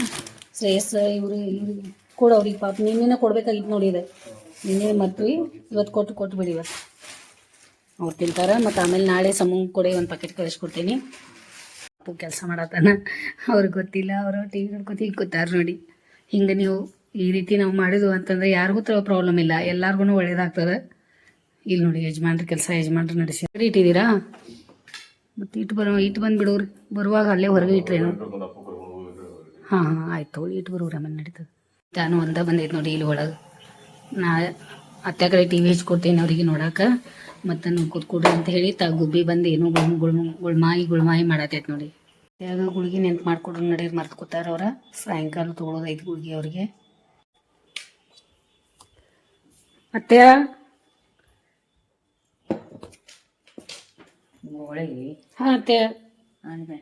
ಶ್ರೇಯಸ್ ಇವರು ಇವ್ರು ಕೊಡು ಅವ್ರಿಗೆ ಪಾಪ. ನಿನ್ನೆ ಕೊಡ್ಬೇಕಾಗಿತ್ತು ನೋಡಿ ಇದು. ನಿನ್ನೆ ಮರ್ತ್ವಿ ಇವತ್ತು ಕೊಟ್ಟು ಕೊಟ್ಟು ಬಿಡಿ ಇವತ್ತು. ಅವ್ರು ತಿಂತಾರೆ. ಮತ್ತು ಆಮೇಲೆ ನಾಳೆ ಸಮೂಹ ಕೊಡಿ ಒಂದು ಪ್ಯಾಕೆಟ್ ಕಳಿಸ್ಕೊಡ್ತೀನಿ. ಕೆಲಸ ಮಾಡತ್ತಾನ. ಅವ್ರಿಗೆ ಗೊತ್ತಿಲ್ಲ. ಅವರು ಟಿ ವಿ ನೋಡ್ಕೊತ ಹಿಂಗೆ ಕೂತಾರೆ ನೋಡಿ. ಹಿಂಗೆ ನೀವು ಈ ರೀತಿ ನಾವು ಮಾಡಿದ್ವು ಅಂತಂದ್ರೆ ಯಾರಿಗೂ ಪ್ರಾಬ್ಲಮ್ ಇಲ್ಲ. ಎಲ್ಲಾರ್ಗು ಒಳ್ಳೇದಾಗ್ತದೆ. ಇಲ್ಲಿ ನೋಡಿ ಯಜಮಾನ್ರ ಕೆಲಸ, ಯಜಮಾನ್ರು ನಡೆಸಿ. ಇಟ್ಟಿದ್ದೀರಾ? ಮತ್ತೆ ಇಟ್ಟು ಬರೋ ಇಟ್ಟು ಬಂದು ಬಿಡೋರಿ ಬರುವಾಗ ಅಲ್ಲೇ ಹೊರಗೆ ಇಟ್ರೇನು ಹಾಂ ಹಾಂ, ಆಯ್ತು ತೊಗೊಳಿ ಇಟ್ಟು ಬರೋರು ಆಮೇಲೆ ನಡೀತದೆ. ನಾನು ಒಂದ ಬಂದೈತೆ ನೋಡಿ ಇಲ್ಲಿ ಒಳಗೆ. ನಾ ಅತ್ತೆ ಕಡೆ ಟಿ ವಿ ಹಚ್ಕೊಡ್ತೇನೆ ಅವರಿಗೆ ನೋಡಕ್ಕೆ ಮತ್ತು ನಾನು ಕೂತ್ಕೊಡ್ರಿ ಅಂತ ಹೇಳಿ ತಾ ಗುಬ್ಬಿ ಬಂದು ಏನೋ ಗುಳ್ ಗುಳ್ ಗುಳ್ಮಾಯಿ ಗುಳ್ಮಾಯಿ ಮಾಡತೈತೆ ನೋಡಿ. ಯಾವಾಗ ಗುಳಿಗೆ ನೆನ್ಪು ಮಾಡ್ಕೊಡ್ರಿ ನಡೀರಿ ಮರ್ತು ಕೂತಾರ ಅವ್ರ. ಸಾಯಂಕಾಲ ತೊಗೊಳೋದೈತೆ ಗುಳಿಗೆ ಅವ್ರಿಗೆ. ಅತ್ತೆ ಒಳಗೆ ಹಾಂ ಅತ್ತೆ ಅಂದ್ರೆ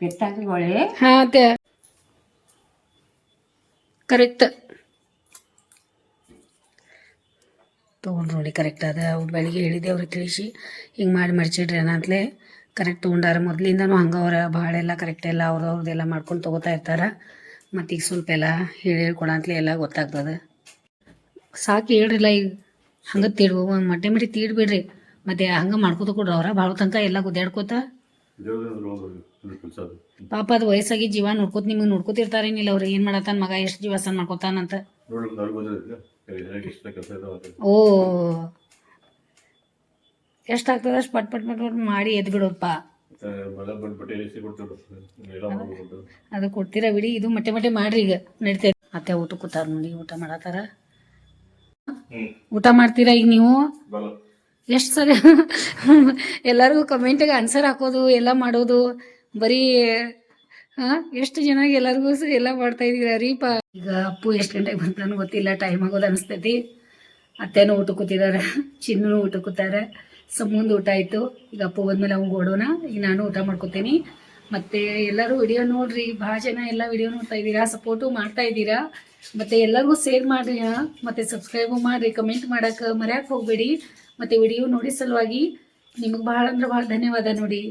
ಕೆಟ್ಟಾಗಿ ಒಳ್ಳೆ ಹಾಂ ಅತ್ತೆ ಕರೆಕ್ಟ್ ತೊಗೊಂಡು ನೋಡಿ ಕರೆಕ್ಟ್ ಅದ ಅವ್ರು ಬೆಳಿಗ್ಗೆ ಹೇಳಿದೆ ಅವ್ರಿಗೆ ತಿಳಿಸಿ. ಹಿಂಗ್ ಮಾಡಿ ಮಡ್ಚಿಡ್ರಿ ಅನ್ನತ್ಲೆ ಕರೆಕ್ಟ್ ತೊಗೊಂಡಾರ. ಮೊದಲಿಂದನೂ ಹಂಗೆ ಅವ್ರ ಭಾಳ ಎಲ್ಲ ಕರೆಕ್ಟ್ ಎಲ್ಲ ಅವ್ರವ್ರದ್ದೆಲ್ಲ ಮಾಡ್ಕೊಂಡು ತೊಗೋತಾ ಇರ್ತಾರೆ. ಮತ್ತು ಈಗ ಸ್ವಲ್ಪ ಎಲ್ಲ ಹೇಳಿ ಹೇಳ್ಕೊಡಂತಲೇ ಎಲ್ಲ ಗೊತ್ತಾಗ್ತದೆ. ಸಾಕು ಹೇಳ್ರಿಲ್ಲ ಈಗ. ಹಂಗೆ ತೀಡ್ಬೋ ಒಂದು ಮಟ್ಟೆ ಮಟ್ಟಿ ತೀಡ್ಬಿಡ್ರಿ. ಮತ್ತೆ ಹಂಗೆ ಮಾಡ್ಕೋತ ಕೊಡ್ರಿ ಅವ್ರ. ಭಾಳ ತನಕ ಎಲ್ಲ ಗುದ್ದಾಡ್ಕೋತ. ಪಾಪ ಅದು ವಯಸ್ಸಾಗಿ ಜೀವ ನೋಡ್ಕೋತ ನಿಮಗೆ ನೋಡ್ಕೋತಿರ್ತಾರೇನಿಲ್ಲ ಅವ್ರು. ಏನು ಮಾಡತ್ತಾನ ಮಗ? ಎಷ್ಟು ಜೀವ ಸಣ್ಣ ಮಾಡ್ಕೋತಾನಂತ. ಓ ಎಷ್ಟಾಗ್ತದೆ? ಅಷ್ಟು ಪಟ್ ಪಟ್ ಪಟ್ ಪಟ್ ಮಾಡಿ ಎದ್ದು ಬಿಡೋದಪ್ಪ ಅದು ಕೊಡ್ತೀರಾ ಬಿಡಿ. ಇದು ಮಟ್ಟೆ ಮಟ್ಟೆ ಮಾಡ್ರಿ ಈಗ. ನಡಿತೈತೆ ಮತ್ತೆ ಊಟ ಕೂತಾರ ನೋಡಿ ಊಟ ಮಾಡತ್ತಾರ? ಊಟ ಮಾಡ್ತೀರಾ ಈಗ ನೀವು? ಎಷ್ಟು ಸರಿ ಎಲ್ಲರಿಗೂ ಕಮೆಂಟಿಗೆ ಆನ್ಸರ್ ಹಾಕೋದು ಎಲ್ಲ ಮಾಡೋದು. ಬರೀ ಹಾಂ ಎಷ್ಟು ಜನ ಎಲ್ಲರಿಗೂ ಎಲ್ಲ ಮಾಡ್ತಾ ಇದೀರ ರೀಪ ಈಗ ಅಪ್ಪು ಎಷ್ಟು ಗಂಟೆಗೆ ಬಂತಾನು ಗೊತ್ತಿಲ್ಲ. ಟೈಮ್ ಆಗೋದು ಅನಿಸ್ತೈತಿ. ಅತ್ತೆನೂ ಊಟ ಕೂತಿದ್ದಾರೆ ಚಿನ್ನೂ ಊಟ ಕೂತಾರೆ. ಸಮುಂದು ಊಟ ಆಯಿತು. ಈಗ ಅಪ್ಪ ಬಂದ್ಮೇಲೆ ಅವ್ನಿಗೆ ಓಡೋಣ. ಈಗ ನಾನು ಊಟ ಮಾಡ್ಕೋತೀನಿ. ಮತ್ತೆ ಎಲ್ಲರೂ ವಿಡಿಯೋ ನೋಡ್ರಿ. ಭಾಳ ಜನ ಎಲ್ಲ ವಿಡಿಯೋ ನೋಡ್ತಾ ಇದ್ದೀರಾ ಸಪೋರ್ಟು ಮಾಡ್ತಾ ಇದ್ದೀರಾ. ಮತ್ತೆ ಎಲ್ಲರಿಗೂ ಶೇರ್ ಮಾಡ್ರಿ? ಮತ್ತೆ ಸಬ್ಸ್ಕ್ರೈಬು ಮಾಡ್ರಿ ಕಮೆಂಟ್ ಮಾಡಕ್ಕೆ ಮರ್ಯಾಕೆ ಹೋಗಬೇಡಿ. ಮತ್ತೆ ವಿಡಿಯೋ ನೋಡಿ ಸಲುವಾಗಿ ನಿಮಗೆ ಭಾಳ ಅಂದ್ರೆ ಭಾಳ ಧನ್ಯವಾದ ನೋಡಿ.